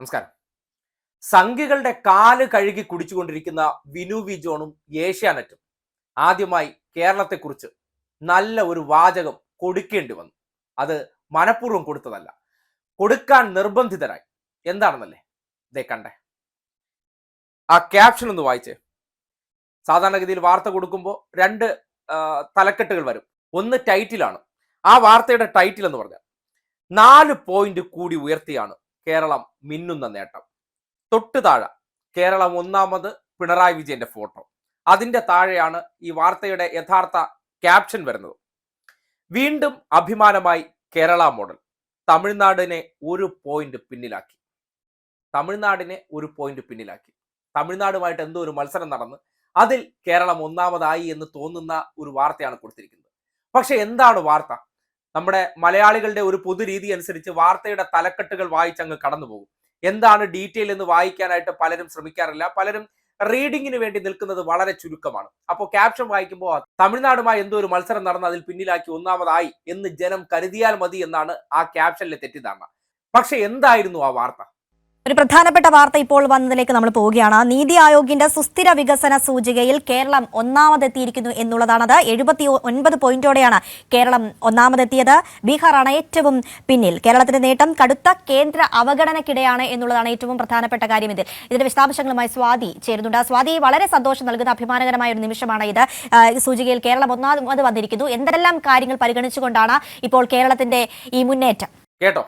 നമസ്കാരം. സംഘികളുടെ കാൽ കഴുകി കുടിച്ചുകൊണ്ടിരിക്കുന്ന വിനു വി ജോണും ഏഷ്യാനെറ്റും ആദ്യമായി കേരളത്തെക്കുറിച്ച് നല്ല ഒരു വാചകം കൊടുക്കേണ്ടി വന്നു. അത് മനഃപൂർവം കൊടുത്തതല്ല. കൊടുക്കാൻ നിർബന്ധിതരായി. എന്താണെന്നല്ലേ ഇതേ കണ്ടേ. ആ ക്യാപ്ഷൻ ഒന്ന് വായിച്ചേ. സാധാരണഗതിയിൽ വാർത്ത കൊടുക്കുമ്പോൾ രണ്ട് തലക്കെട്ടുകൾ വരും. ഒന്ന് ടൈറ്റിലാണ് ആ വാർത്തയുടെ ടൈറ്റിൽ എന്ന് പറഞ്ഞാൽ നാല് പോയിന്റ് കൂടി ഉയർത്തിയാണ് കേരളം മിന്നുന്ന നേട്ടം. തൊട്ട് താഴെ കേരളം ഒന്നാമത് പിണറായി വിജയന്റെ ഫോട്ടോ. അതിന്റെ താഴെയാണ് ഈ വാർത്തയുടെ യഥാർത്ഥ ക്യാപ്ഷൻ വരുന്നത്. വീണ്ടും അഭിമാനമായി കേരള മോഡൽ തമിഴ്നാടിനെ ഒരു പോയിന്റ് പിന്നിലാക്കി. തമിഴ്നാടിനെ ഒരു പോയിന്റ് പിന്നിലാക്കി. തമിഴ്നാടുമായിട്ട് എന്തോ ഒരു മത്സരം നടന്ന് അതിൽ കേരളം ഒന്നാമതായി എന്ന് തോന്നുന്ന ഒരു വാർത്തയാണ് കൊടുത്തിരിക്കുന്നത്. പക്ഷെ എന്താണ് വാർത്ത? നമ്മുടെ മലയാളികളുടെ ഒരു പൊതു രീതി അനുസരിച്ച് വാർത്തയുടെ തലക്കെട്ടുകൾ വായിച്ചങ്ങ് കടന്നു പോകും എന്താണ് ഡീറ്റെയിൽ എന്ന് വായിക്കാനായിട്ട് പലരും ശ്രമിക്കാറില്ല. പലരും റീഡിങ്ങിന് വേണ്ടി നിൽക്കുന്നത് വളരെ ചുരുക്കമാണ്. അപ്പോൾ ക്യാപ്ഷൻ വായിക്കുമ്പോൾ തമിഴ്നാടുമായി എന്തോ ഒരു മത്സരം നടന്ന് അതിൽ പിന്നിലാക്കി ഒന്നാമതായി എന്ന് ജനം കരുതിയാൽ മതി എന്നാണ് ആ ക്യാപ്ഷനിലെ തെറ്റിദ്ധാരണ. പക്ഷെ എന്തായിരുന്നു ആ വാർത്ത? ഒരു പ്രധാനപ്പെട്ട വാർത്ത ഇപ്പോൾ വന്നതിലേക്ക് നമ്മൾ പോവുകയാണ്. നീതി ആയോഗിന്റെ സുസ്ഥിര വികസന സൂചികയിൽ കേരളം ഒന്നാമതെത്തിയിരിക്കുന്നു എന്നുള്ളതാണത്. എഴുപത്തി ഒൻപത് പോയിന്റോടെയാണ് കേരളം ഒന്നാമതെത്തിയത്. ബീഹാറാണ് ഏറ്റവും പിന്നിൽ. കേരളത്തിന്റെ നേട്ടം കടുത്ത കേന്ദ്ര അവഗണനയ്ക്കിടെയാണ് എന്നുള്ളതാണ് ഏറ്റവും പ്രധാനപ്പെട്ട കാര്യം ഇതിൽ. ഇതിന്റെ വിശദാംശങ്ങളുമായി സ്വാതി ചേരുന്നുണ്ട്. സ്വാതി വളരെ സന്തോഷം നൽകുന്ന അഭിമാനകരമായ ഒരു നിമിഷമാണ് ഇത്. സൂചികയിൽ കേരളം ഒന്നാമത് വന്നിരിക്കുന്നു. എന്തെല്ലാം കാര്യങ്ങൾ പരിഗണിച്ചുകൊണ്ടാണ് ഇപ്പോൾ കേരളത്തിന്റെ ഈ മുന്നേറ്റം? കേട്ടോ.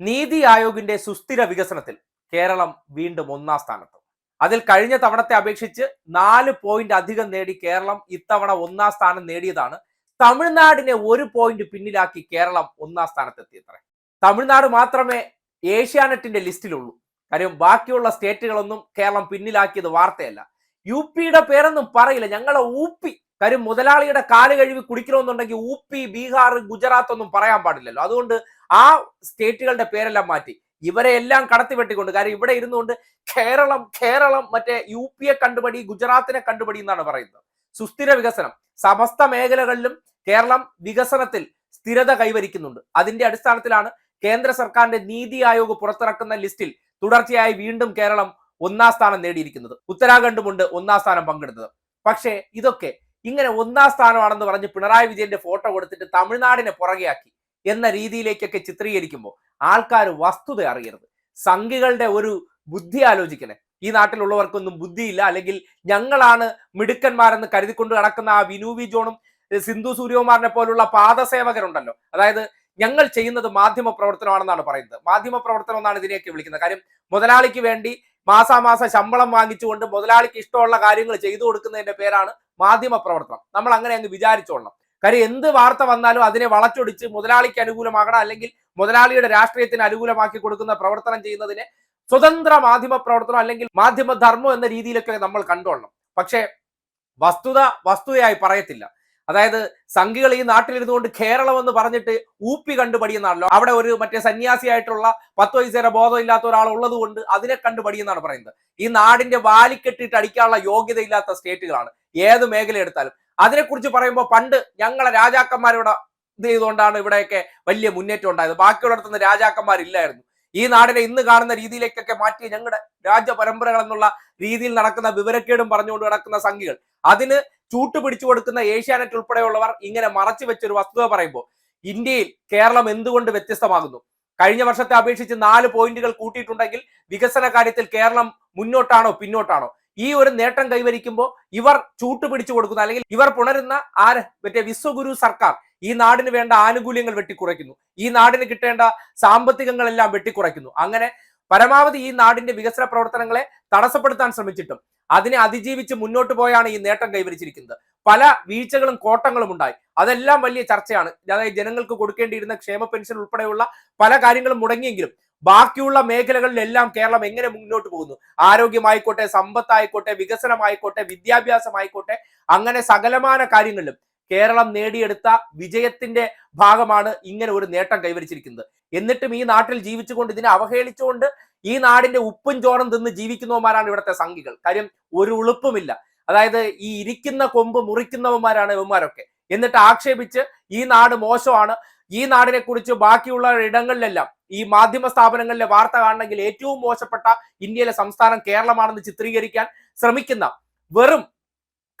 നീതി ആയോഗിന്റെ സുസ്ഥിര വികസനത്തിൽ കേരളം വീണ്ടും ഒന്നാം സ്ഥാനത്ത്. അതിൽ കഴിഞ്ഞ തവണത്തെ അപേക്ഷിച്ച് നാല് പോയിന്റ് അധികം നേടി കേരളം ഇത്തവണ ഒന്നാം സ്ഥാനം നേടിയതാണ്. തമിഴ്നാടിനെ ഒരു പോയിന്റ് പിന്നിലാക്കി കേരളം ഒന്നാം സ്ഥാനത്തെത്തിയത്രേ. തമിഴ്നാട് മാത്രമേ ഏഷ്യാനെറ്റിന്റെ ലിസ്റ്റിലുള്ളൂ. കാര്യം ബാക്കിയുള്ള സ്റ്റേറ്റുകളൊന്നും കേരളം പിന്നിലാക്കിയത് വാർത്തയല്ല. യു പിയുടെ പേരൊന്നും പറയില്ല. ഞങ്ങളെ ഊപ്പി കാര്യം മുതലാളിയുടെ കാൽ കഴുകി കുടിക്കണമെന്നുണ്ടെങ്കിൽ ഊപ്പി ബീഹാർ ഗുജറാത്ത് ഒന്നും പറയാൻ പാടില്ലല്ലോ. അതുകൊണ്ട് ആ സ്റ്റേറ്റുകളുടെ പേരെല്ലാം മാറ്റി. ഇവരെ എല്ലാം കടത്തി വെട്ടിക്കൊണ്ട് കാര്യം ഇവിടെ ഇരുന്നുകൊണ്ട് കേരളം കേരളം മറ്റേ യു പിയെ കണ്ടുപടി ഗുജറാത്തിനെ കണ്ടുപടി എന്നാണ് പറയുന്നത്. സുസ്ഥിര വികസനം. സമസ്ത മേഖലകളിലും കേരളം വികസനത്തിൽ സ്ഥിരത കൈവരിക്കുന്നുണ്ട്. അതിന്റെ അടിസ്ഥാനത്തിലാണ് കേന്ദ്ര സർക്കാരിന്റെ നീതി ആയോഗ് പുറത്തിറക്കുന്ന ലിസ്റ്റിൽ തുടർച്ചയായി വീണ്ടും കേരളം ഒന്നാം സ്ഥാനം നേടിയിരിക്കുന്നത്. ഉത്തരാഖണ്ഡുമുണ്ട് ഒന്നാം സ്ഥാനം പങ്കെടുത്തത് പക്ഷേ ഇതൊക്കെ ഇങ്ങനെ ഒന്നാം സ്ഥാനമാണെന്ന് പറഞ്ഞ് പിണറായി വിജയന്റെ ഫോട്ടോ കൊടുത്തിട്ട് തമിഴ്നാടിനെ പുറകെയാക്കി എന്ന രീതിയിലേക്കൊക്കെ ചിത്രീകരിക്കുമ്പോൾ ആൾക്കാർ വസ്തുത അറിയരുത്. സംഘികളുടെ ഒരു ബുദ്ധി ആലോചിക്കണേ. ഈ നാട്ടിലുള്ളവർക്കൊന്നും ബുദ്ധിയില്ല. അല്ലെങ്കിൽ ഞങ്ങളാണ് മിടുക്കന്മാരെന്ന് കരുതിക്കൊണ്ട് നടക്കുന്ന ആ വിനൂവി ജോണും സിന്ധു സൂര്യകുമാറിനെ പോലുള്ള പാദസേവകരുണ്ടല്ലോ. അതായത് ഞങ്ങൾ ചെയ്യുന്നത് മാധ്യമ പ്രവർത്തനമാണെന്നാണ് പറയുന്നത്. മാധ്യമ പ്രവർത്തനം എന്നാണ് ഇതിനെയൊക്കെ വിളിക്കുന്നത്. കാര്യം മുതലാളിക്ക് വേണ്ടി മാസാമാസം ശമ്പളം വാങ്ങിച്ചുകൊണ്ട് മുതലാളിക്ക് ഇഷ്ടമുള്ള കാര്യങ്ങൾ ചെയ്തു കൊടുക്കുന്നതിന്റെ പേരാണ് മാധ്യമ പ്രവർത്തനം നമ്മൾ അങ്ങനെ അങ്ങ് വിചാരിച്ചോളണം. കാര്യം എന്ത് വാർത്ത വന്നാലും അതിനെ വളച്ചൊടിച്ച് മുതലാളിക്ക് അനുകൂലമാകണം അല്ലെങ്കിൽ മുതലാളിയുടെ രാഷ്ട്രീയത്തിന് അനുകൂലമാക്കി കൊടുക്കുന്ന പ്രവർത്തനം ചെയ്യുന്നതിനെ സ്വതന്ത്ര മാധ്യമ പ്രവർത്തനം അല്ലെങ്കിൽ മാധ്യമ ധർമ്മം എന്ന രീതിയിലൊക്കെ നമ്മൾ കണ്ടോളണം. പക്ഷേ വസ്തുത വസ്തുതയായി പറയത്തില്ല. അതായത് സംഘികൾ ഈ നാട്ടിലിരുന്നുകൊണ്ട് കേരളം എന്ന് പറഞ്ഞിട്ട് ഊപ്പി കണ്ടുപടിയെന്നാണല്ലോ അവിടെ ഒരു മറ്റേ സന്യാസിയായിട്ടുള്ള പത്ത് വയസ്സേരെ ബോധമില്ലാത്ത ഒരാൾ ഉള്ളത് കൊണ്ട് അതിനെ കണ്ടുപടിയെന്നാണ് പറയുന്നത്. ഈ നാടിന്റെ വാലിക്കെട്ടിട്ട് അടിക്കാനുള്ള യോഗ്യത ഇല്ലാത്ത സ്റ്റേറ്റുകളാണ്. ഏത് മേഖല എടുത്താലും. അതിനെക്കുറിച്ച് പറയുമ്പോൾ പണ്ട് ഞങ്ങളെ രാജാക്കന്മാരോട് ഇത് ചെയ്തുകൊണ്ടാണ് ഇവിടെയൊക്കെ വലിയ മുന്നേറ്റം ഉണ്ടായത്. ബാക്കിയുള്ളിടത്തുനിന്ന് രാജാക്കന്മാരില്ലായിരുന്നു. ഈ നാടിനെ ഇന്ന് കാണുന്ന രീതിയിലേക്കൊക്കെ മാറ്റി ഞങ്ങളുടെ രാജപരമ്പരകൾ എന്നുള്ള രീതിയിൽ നടക്കുന്ന വിവരക്കേടും പറഞ്ഞുകൊണ്ട് നടക്കുന്ന സംഘികൾ. അതിന് ചൂട്ട് പിടിച്ചു കൊടുക്കുന്ന ഏഷ്യാനെറ്റ് ഉൾപ്പെടെയുള്ളവർ ഇങ്ങനെ മറച്ചു വെച്ചൊരു വസ്തുത പറയുമ്പോൾ ഇന്ത്യയിൽ കേരളം എന്തുകൊണ്ട് വ്യത്യസ്തമാകുന്നു? കഴിഞ്ഞ വർഷത്തെ അപേക്ഷിച്ച് നാല് പോയിന്റുകൾ കൂട്ടിയിട്ടുണ്ടെങ്കിൽ വികസന കാര്യത്തിൽ കേരളം മുന്നോട്ടാണോ പിന്നോട്ടാണോ? ഈ ഒരു നേട്ടം കൈവരിക്കുമ്പോൾ ഇവർ ചൂട്ട് പിടിച്ചു കൊടുക്കുന്ന അല്ലെങ്കിൽ ഇവർ പുണരുന്ന ആര് മറ്റേ വിശ്വഗുരു സർക്കാർ ഈ നാടിന് വേണ്ട ആനുകൂല്യങ്ങൾ വെട്ടിക്കുറയ്ക്കുന്നു. ഈ നാടിന് കിട്ടേണ്ട സാമ്പത്തികങ്ങളെല്ലാം വെട്ടിക്കുറയ്ക്കുന്നു. അങ്ങനെ പരമാവധി ഈ നാടിന്റെ വികസന പ്രവർത്തനങ്ങളെ തടസ്സപ്പെടുത്താൻ ശ്രമിച്ചിട്ടും അതിനെ അതിജീവിച്ച് മുന്നോട്ട് പോയാണ് ഈ നേട്ടം കൈവരിച്ചിരിക്കുന്നത്. പല വീഴ്ചകളും കോട്ടങ്ങളും ഉണ്ടായി. അതെല്ലാം വലിയ ചർച്ചയാണ്. അതായത് ജനങ്ങൾക്ക് കൊടുക്കേണ്ടിയിരുന്ന ക്ഷേമ പെൻഷൻ ഉൾപ്പെടെയുള്ള പല കാര്യങ്ങളും മുടങ്ങിയെങ്കിലും ബാക്കിയുള്ള മേഖലകളിലെല്ലാം കേരളം എങ്ങനെ മുന്നോട്ട് പോകുന്നു? ആരോഗ്യമായിക്കോട്ടെ സമ്പത്തായിക്കോട്ടെ വികസനമായിക്കോട്ടെ വിദ്യാഭ്യാസമായിക്കോട്ടെ അങ്ങനെ സകലമാന കാര്യങ്ങളിലും കേരളം നേടിയെടുത്ത വിജയത്തിന്റെ ഭാഗമാണ് ഇങ്ങനെ ഒരു നേട്ടം കൈവരിച്ചിരിക്കുന്നത്. എന്നിട്ടും ഈ നാട്ടിൽ ജീവിച്ചുകൊണ്ട് ഇതിനെ അവഹേളിച്ചുകൊണ്ട് ഈ നാടിന്റെ ഉപ്പും ചോറും തിന്ന് ജീവിക്കുന്നവന്മാരാണ് ഇവിടുത്തെ സംഘികൾ. കാര്യം ഒരു ഉളുപ്പുമില്ല. അതായത് ഈ ഇരിക്കുന്ന കൊമ്പ് മുറിക്കുന്നവന്മാരാണ് ഇവന്മാരൊക്കെ. എന്നിട്ട് ആക്ഷേപിച്ച് ഈ നാട് മോശമാണ്. ഈ നാടിനെ കുറിച്ച് ബാക്കിയുള്ള ഇടങ്ങളിലെല്ലാം ഈ മാധ്യമ സ്ഥാപനങ്ങളിലെ വാർത്ത കാണണമെങ്കിൽ ഏറ്റവും മോശപ്പെട്ട ഇന്ത്യയിലെ സംസ്ഥാനം കേരളമാണെന്ന് ചിത്രീകരിക്കാൻ ശ്രമിക്കുന്ന വെറും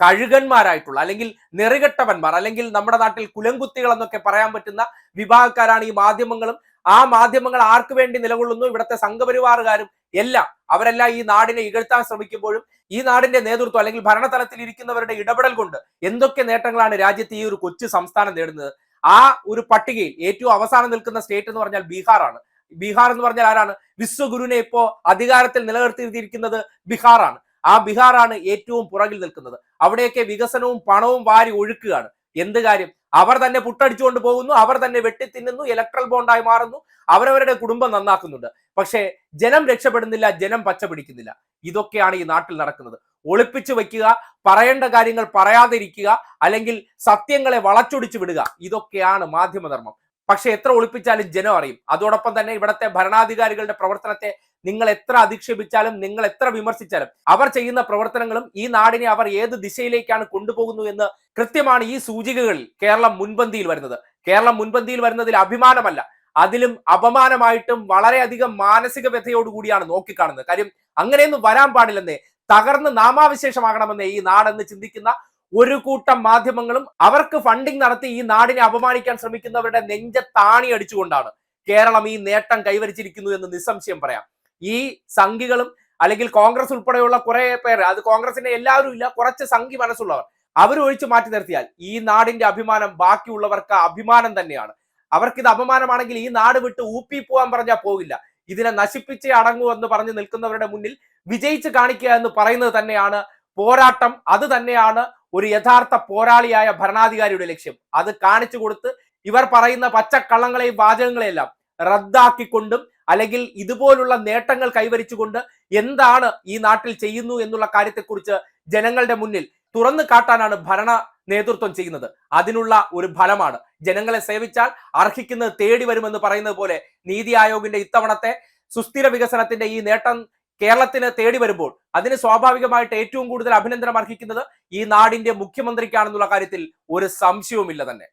കഴുകന്മാരായിട്ടുള്ള അല്ലെങ്കിൽ നെറികെട്ടവന്മാർ അല്ലെങ്കിൽ നമ്മുടെ നാട്ടിൽ കുലംകുത്തികൾ എന്നൊക്കെ പറയാൻ പറ്റുന്ന വിഭാഗക്കാരാണ് ഈ മാധ്യമങ്ങളും. ആ മാധ്യമങ്ങൾ ആർക്ക് വേണ്ടി നിലകൊള്ളുന്നു? ഇവിടുത്തെ സംഘപരിവാറുകാരും എല്ലാം അവരെല്ലാം ഈ നാടിനെ ഇകഴ്ത്താൻ ശ്രമിക്കുമ്പോഴും ഈ നാടിന്റെ നേതൃത്വം അല്ലെങ്കിൽ ഭരണതലത്തിൽ ഇരിക്കുന്നവരുടെ ഇടപെടൽ കൊണ്ട് എന്തൊക്കെ നേട്ടങ്ങളാണ് രാജ്യത്ത് ഈ ഒരു കൊച്ചു സംസ്ഥാനം നേടുന്നത്? ആ ഒരു പട്ടികയിൽ ഏറ്റവും അവസാനം നിൽക്കുന്ന സ്റ്റേറ്റ് എന്ന് പറഞ്ഞാൽ ബീഹാറാണ്. ബീഹാർ എന്ന് പറഞ്ഞാൽ ആരാണ്? വിശ്വഗുരുവിനെ ഇപ്പോ അധികാരത്തിൽ നിലനിർത്തിയിരിക്കുന്നത് ബീഹാറാണ്. ആ ബീഹാറാണ് ഏറ്റവും പുറകിൽ നിൽക്കുന്നത്. അവിടെയൊക്കെ വികസനവും പണവും വാരി ഒഴുക്കുകയാണ്. എന്ത് കാര്യം? അവർ തന്നെ പുട്ടടിച്ചുകൊണ്ട് പോകുന്നു അവർ തന്നെ വെട്ടിത്തിന്നുന്നു ഇലക്ട്രൽ ബോണ്ടായി മാറുന്നു അവരവരുടെ കുടുംബം നന്നാക്കുന്നുണ്ട്. പക്ഷേ ജനം രക്ഷപ്പെടുന്നില്ല ജനം പച്ച പിടിക്കുന്നില്ല. ഇതൊക്കെയാണ് ഈ നാട്ടിൽ നടക്കുന്നത്. ഒളിപ്പിച്ചു വെക്കുക പറയേണ്ട കാര്യങ്ങൾ പറയാതിരിക്കുക അല്ലെങ്കിൽ സത്യങ്ങളെ വളച്ചൊടിച്ചു വിടുക. ഇതൊക്കെയാണ് മാധ്യമധർമ്മം. പക്ഷെ എത്ര ഒളിപ്പിച്ചാലും ജനം അറിയും. അതോടൊപ്പം തന്നെ ഇവിടുത്തെ ഭരണാധികാരികളുടെ പ്രവർത്തനത്തെ നിങ്ങൾ എത്ര അധിക്ഷേപിച്ചാലും നിങ്ങൾ എത്ര വിമർശിച്ചാലും അവർ ചെയ്യുന്ന പ്രവർത്തനങ്ങളും ഈ നാടിനെ അവർ ഏത് ദിശയിലേക്കാണ് കൊണ്ടുപോകുന്നു എന്ന് കൃത്യമാണ് ഈ സൂചികകളിൽ കേരളം മുൻപന്തിയിൽ വരുന്നത്. കേരളം മുൻപന്തിയിൽ വരുന്നതിൽ അഭിമാനമല്ല. അതിലും അപമാനമായിട്ടും വളരെയധികം മാനസിക വ്യഥയോടുകൂടിയാണ് നോക്കിക്കാണുന്നത്. കാര്യം അങ്ങനെയൊന്നും വരാൻ പാടില്ലെന്നേ. തകർന്ന് നാമാവിശേഷമാകണമെന്നേ ഈ നാടെന്ന് ചിന്തിക്കുന്ന ഒരു കൂട്ടം മാധ്യമങ്ങളും അവർക്ക് ഫണ്ടിംഗ് നടത്തി ഈ നാടിനെ അപമാനിക്കാൻ ശ്രമിക്കുന്നവരുടെ നെഞ്ച താണി അടിച്ചുകൊണ്ടാണ് കേരളം ഈ നേട്ടം കൈവരിച്ചിരിക്കുന്നു എന്ന് നിസ്സംശയം പറയാം. ഈ സംഘികളും അല്ലെങ്കിൽ കോൺഗ്രസ് ഉൾപ്പെടെയുള്ള കുറെ പേർ അത് കോൺഗ്രസിന്റെ എല്ലാവരും ഇല്ല കുറച്ച് സംഘി മനസ്സുള്ളവർ അവർ മാറ്റി നിർത്തിയാൽ ഈ നാടിന്റെ അഭിമാനം ബാക്കിയുള്ളവർക്ക് അഭിമാനം തന്നെയാണ്. അവർക്കിത് അപമാനമാണെങ്കിൽ ഈ നാട് വിട്ട് ഊപ്പി പോകാൻ പറഞ്ഞാൽ പോകില്ല. ഇതിനെ നശിപ്പിച്ച് അടങ്ങൂ എന്ന് പറഞ്ഞു നിൽക്കുന്നവരുടെ മുന്നിൽ വിജയിച്ച് കാണിക്കുക എന്ന് പറയുന്നത് തന്നെയാണ് പോരാട്ടം. അത് തന്നെയാണ് ഒരു യഥാർത്ഥ പോരാളിയായ ഭരണാധികാരിയുടെ ലക്ഷ്യം. അത് കാണിച്ചു കൊടുത്ത് ഇവർ പറയുന്ന പച്ചക്കള്ളങ്ങളെയും വാചകങ്ങളെയെല്ലാം റദ്ദാക്കിക്കൊണ്ടും അല്ലെങ്കിൽ ഇതുപോലുള്ള നേട്ടങ്ങൾ കൈവരിച്ചുകൊണ്ട് എന്താണ് ഈ നാട്ടിൽ ചെയ്യുന്നു എന്നുള്ള കാര്യത്തെക്കുറിച്ച് ജനങ്ങളുടെ മുന്നിൽ തുറന്നു കാട്ടാനാണ് ഭരണ നേതൃത്വം ചെയ്യുന്നത്. അതിനുള്ള ഒരു ഫലമാണ്. ജനങ്ങളെ സേവിച്ചാൽ അർഹിക്കുന്നത് തേടി വരുമെന്ന് പറയുന്നത് പോലെ നീതി ആയോഗിന്റെ ഇത്തവണത്തെ സുസ്ഥിര വികസനത്തിന്റെ ഈ നേട്ടം കേരളത്തിന് തേടി വരുമ്പോൾ അതിന് സ്വാഭാവികമായിട്ട് ഏറ്റവും കൂടുതൽ അഭിനന്ദനം അർഹിക്കുന്നത് ഈ നാടിന്റെ മുഖ്യമന്ത്രിക്കാണെന്നുള്ള കാര്യത്തിൽ ഒരു സംശയവുമില്ല തന്നെ.